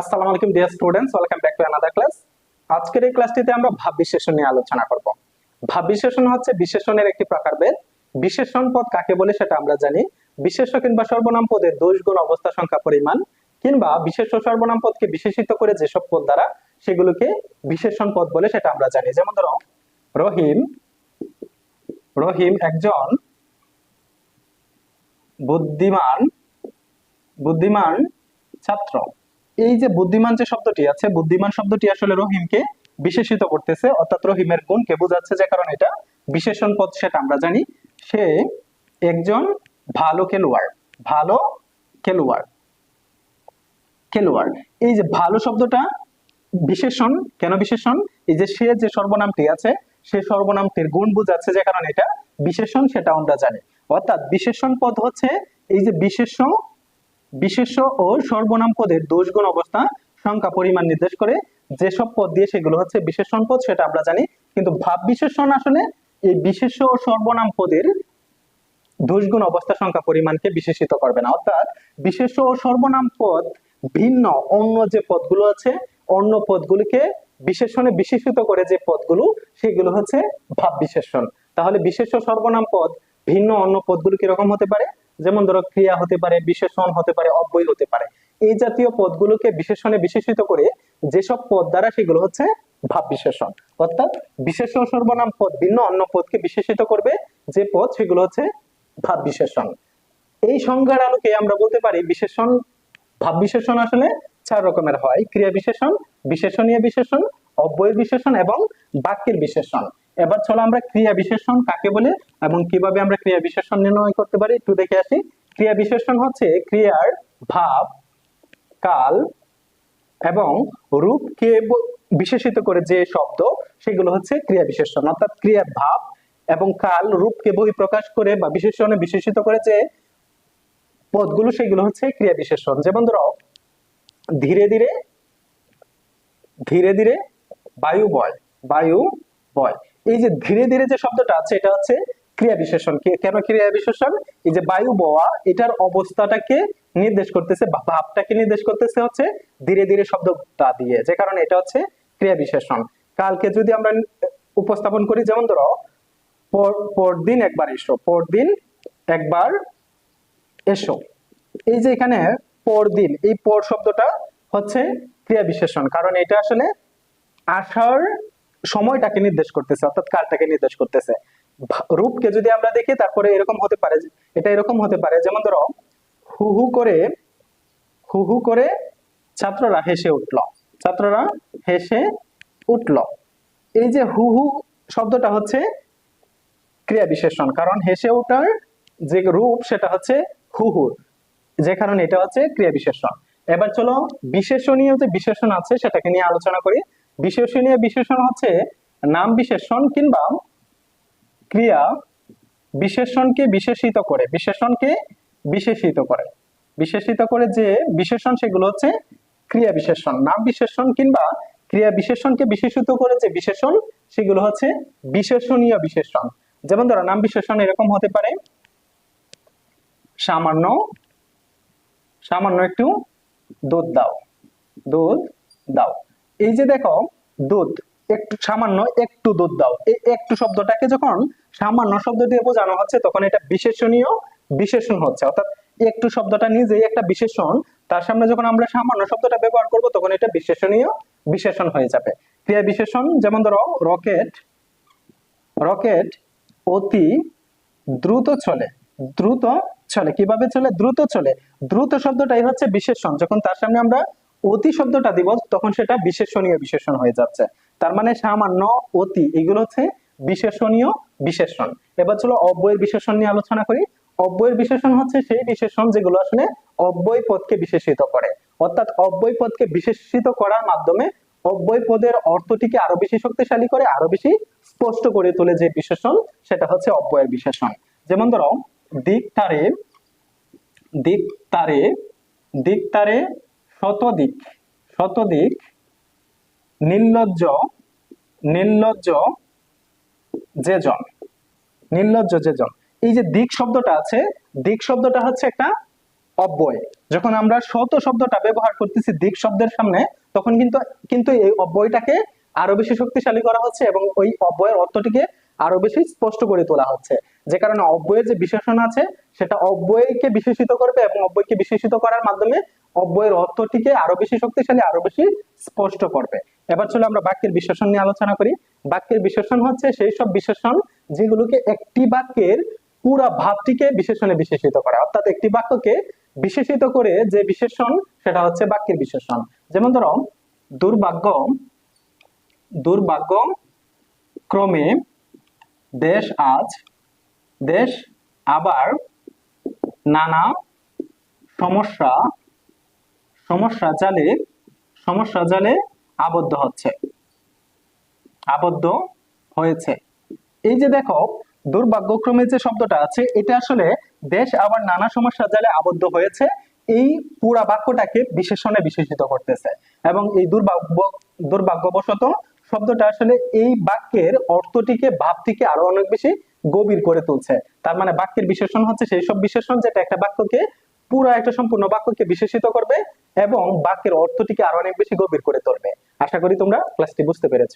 আসসালামু আলাইকুম dear students welcome back to another class আজকের এই ক্লাসটিতে আমরা ভাব বিশেষণ নিয়ে আলোচনা করব। ভাব বিশেষণ হচ্ছে বিশেষণের একটি প্রকারভেদ বিশেষণ পদ কাকে বলে সেটা আমরা জানি। বিশেষ্য কিংবা সর্বনাম পদের দোষ গুণ অবস্থা সংখ্যা পরিমাণ কিংবা বিশেষ্য সর্বনাম পদকে বিশেষিত করে যেসব পদ দ্বারা সেগুলোকে বিশেষণ পদ বলে সেটা আমরা জানি। যেমন ধরো, রহিম রহিম একজন বুদ্ধিমান বুদ্ধিমান ছাত্র। এই যে বুদ্ধিমান যে শব্দটি আছে, বুদ্ধিমান শব্দটি আসলে রহিমকে বিশেষিত করতেছে, অর্থাৎ রহিমের গুণকে বোঝাচ্ছে যে কারণ এটা বিশেষণ পদ সেটা আমরা জানি। সে একজন ভালো খেলোয়াড় ভালো খেলোয়াড় খেলোয়াড়। এই যে ভালো শব্দটা বিশেষণ, কেন বিশেষণ? এই যে সে যে সর্বনামটি আছে, সে সর্বনামটির গুণ বোঝাচ্ছে যে কারণ এটা বিশেষণ সেটা আমরা জানি। অর্থাৎ বিশেষণ পদ হচ্ছে এই যে বিশেষ্য বিশেষ্য ও সর্বনাম পদের দোষগুণ অবস্থা সংখ্যা পরিমাণ নির্দেশ করে। যেসব পদ দিয়ে সেগুলো হচ্ছে বিশেষণ পদ, সেটা আমরা জানি। কিন্তু ভাব বিশেষণ আসলে এই বিশেষ্য ও সর্বনাম পদের দোষগুণ অবস্থা সংখ্যা পরিমাণকে বিশেষিত করবে না। অর্থাৎ বিশেষ্য ও সর্বনাম পদ ভিন্ন অন্য যে পদগুলো আছে, অন্য পদগুলিকে বিশেষণে বিশেষিত করে যে পদগুলো, সেগুলো হচ্ছে ভাব বিশেষণ তাহলে বিশেষ্য সর্বনাম পদ ভিন্ন অন্য পদগুলো কীরকম হতে পারে? যেমন ধরো ক্রিয়া হতে পারে, বিশেষণ হতে পারে, অব্যয় হতে পারে। এই জাতীয় পদগুলোকে বিশেষণে বিশেষিত করে যেসব পদ দ্বারা সেগুলো হচ্ছে ভাব বিশেষণ। অর্থাৎ বিশেষ সর্বনাম পদ ভিন্ন অন্য পদকে বিশেষিত করবে যে পদ সেগুলো হচ্ছে ভাব বিশেষণ। এই সংজ্ঞার আলোকে আমরা বলতে পারি বিশেষণ, ভাব বিশেষণ আসলে চার রকমের হয়। ক্রিয়া বিশেষণ, বিশেষণীয় বিশেষণ, অব্যয় বিশেষণ এবং বাক্যের বিশেষণ। এবার চলো আমরা ক্রিয়া বিশেষণ কাকে বলে এবং কীভাবে আমরা ক্রিয়া বিশেষণ নির্ণয় করতে পারি একটু দেখে আসি। ক্রিয়া বিশেষণ হচ্ছে ক্রিয়ার ভাব, কাল এবং রূপকে বিশেষিত করে যে শব্দ, সেগুলো হচ্ছে ক্রিয়া বিশেষণ অর্থাৎ ক্রিয়ার ভাব এবং কাল রূপকে বহিঃপ্রকাশ করে বা বিশেষণে বিশেষিত করে যে পদগুলো, সেগুলো হচ্ছে ক্রিয়া বিশেষণ যেমন ধরো ধীরে ধীরে ধীরে ধীরে বায়ু বয় বায়ু বয় এই যে ধীরে ধীরে যে শব্দটা আছে, এটা হচ্ছে ক্রিয়া বিশেষণ। কেন ক্রিয়া বিশেষণ? এই যে বায়ু বওয়া, এটার অবস্থাটাকে নির্দেশ করতেছে ভাবটাকে নির্দেশ করতেছে হচ্ছে ধীরে ধীরে শব্দটা দিয়ে, যে কারণে এটা হচ্ছে ক্রিয়া বিশেষণ। কালকে যদি আমরা উপস্থাপন করি, যেমন ধরো পরদিন একবার এসো, পরদিন একবার এসো। এই যে এখানে পরদিন, এই পর শব্দটা হচ্ছে ক্রিয়া বিশেষণ, কারণ এটা আসলে আসার সময়টাকে নির্দেশ করতেছে, অর্থাৎ কালটাকে নির্দেশ করতেছে। রূপকে যদি আমরা দেখি, তারপরে এরকম হতে পারে এটা এরকম হতে পারে, যেমন ধরো, হু হু করে, হু হু করে ছাত্ররা হেসে উঠল। ছাত্ররা হেসে উঠল। এই যে হু হু শব্দটা হচ্ছে ক্রিয়া বিশেষণ, কারণ হেসে ওঠার যে রূপ, সেটা হচ্ছে হুহুর যে কারণে এটা হচ্ছে ক্রিয়া বিশেষণ। এবার চলো, বিশেষণীয় যে বিশেষণ আছে, সেটাকে নিয়ে আলোচনা করি। বিশেষণীয় বিশেষণ হচ্ছে নাম বিশেষণ কিংবা ক্রিয়া বিশেষণকে বিশেষিত করে, বিশেষণকে বিশেষিত করে। বিশেষিত করে যে বিশেষণ, সেগুলো হচ্ছে ক্রিয়া বিশেষণ। নাম বিশেষণ কিংবা ক্রিয়া বিশেষণকে বিশেষিত করে যে বিশেষণ, সেগুলো হচ্ছে বিশেষণীয় বিশেষণ। যেমন ধরো, নাম বিশেষণ এরকম হতে পারে, সামান্য সামান্য একটু দুধ দাও দুধ দাও। এই যে দেখো, দুধ, একটু সামান্য একটু দুধ দাও। এই একটু শব্দটাকে যখন সামান্য শব্দ দিয়ে বোঝানো হচ্ছে, তখন এটা বিশেষণীয় বিশেষণ হচ্ছে। অর্থাৎ একটু শব্দটা নিজেই একটা বিশেষণ, তার সামনে যখন আমরা সামান্য শব্দটা ব্যবহার করব, তখন এটা বিশেষণীয় বিশেষণ হয়ে যাবে। ক্রিয়া বিশেষণ, যেমন ধরো, রকেট রকেট অতি দ্রুত চলে দ্রুত চলে। কীভাবে চলে? দ্রুত চলে। দ্রুত শব্দটাই হচ্ছে বিশেষণ। যখন তার সামনে আমরা অতি শব্দটা দিব, তখন সেটা বিশেষণীয় বিশেষণ হয়ে যাচ্ছে। তার মানে সামান্য অতি, এগুলো হচ্ছে বিশেষণীয় বিশেষণ। এবার চলো অব্যয়ের বিশেষণ নিয়ে আলোচনা করি। অব্যয়ের বিশেষণ হচ্ছে সেই বিশেষণ যেগুলো আসলে অব্যয় পদকে বিশেষিত করে। অর্থাৎ অব্যয় পদকে বিশেষিত করার মাধ্যমে অব্যয় পদের অর্থটিকে আরও বেশি শক্তিশালী করে, আরও বেশি স্পষ্ট করে তোলে যে বিশেষণ, সেটা হচ্ছে অব্যয়ের বিশেষণ। যেমন ধরো, দিক তারে দিক তারে দিক তারে শতদিক শতদিক, নির্লজ্জ নির্লজ্জ যেজন নির্লজ্জ যেজন। এই যে দিক শব্দটা আছে, দিক শব্দটা হচ্ছে একটা অব্যয়। যখন আমরা শত শব্দটা ব্যবহার করতেছি দিক শব্দের সামনে, তখন কিন্তু কিন্তু এই অব্যয়টাকে আরও বেশি শক্তিশালী করা হচ্ছে এবং ওই অব্যয়ের অর্থটিকে আরও বেশি স্পষ্ট করে তোলা হচ্ছে। যে কারণে অব্যয়ের যে বিশেষণ আছে, সেটা অব্যয়কে বিশেষিত করবে এবং অব্যয়কে বিশেষিত করার মাধ্যমে অব্যয়ের অর্থটিকে আরও বেশি শক্তিশালী, আরও বেশি স্পষ্ট করবে। এবার চলো আমরা বাক্যের বিশেষণ নিয়ে আলোচনা করি। বাক্যের বিশেষণ হচ্ছে সেই সব বিশেষণ যেগুলোকে একটি বাক্যের পুরা ভাবটিকে বিশেষণে বিশেষিত করা। অর্থাৎ একটি বাক্যকে বিশেষিত করে যে বিশেষণ সেটা হচ্ছে বাক্যের বিশেষণ যেমন ধরো দুর্ভাগ্য দুর্ভাগ্য ক্রমে দেশ আজ, দেশ আবার নানা সমস্যা সমস্যা জালে সমস্যা জালে আবদ্ধ হচ্ছে। আবদ্ধ হয়েছে। এই যে দেখো, দুর্ভাগ্যক্রমে যে শব্দটা আছে, এটা আসলে দেশ আবার নানা সমস্যা জালে আবদ্ধ হয়েছে। এই পুরা বাক্যটাকে বিশেষণে বিশেষিত করতেছে। এবং এই দুর্ভাগ্য, দুর্ভাগ্যবশত শব্দটা আসলে এই বাক্যের অর্থটিকে, ভাবটিকে আরও অনেক বেশি গভীর করে তুলছে। তার মানে বাক্যের বিশেষণ হচ্ছে সেই সব বিশেষণ যেটা একটা বাক্যকে পুরো একটা সম্পূর্ণ বাক্যকে বিশেষিত করবে এবং বাক্যের অর্থটিকে আরও অনেক বেশি গভীর করে তুলবে। আশা করি তোমরা ক্লাসটি বুঝতে পেরেছ।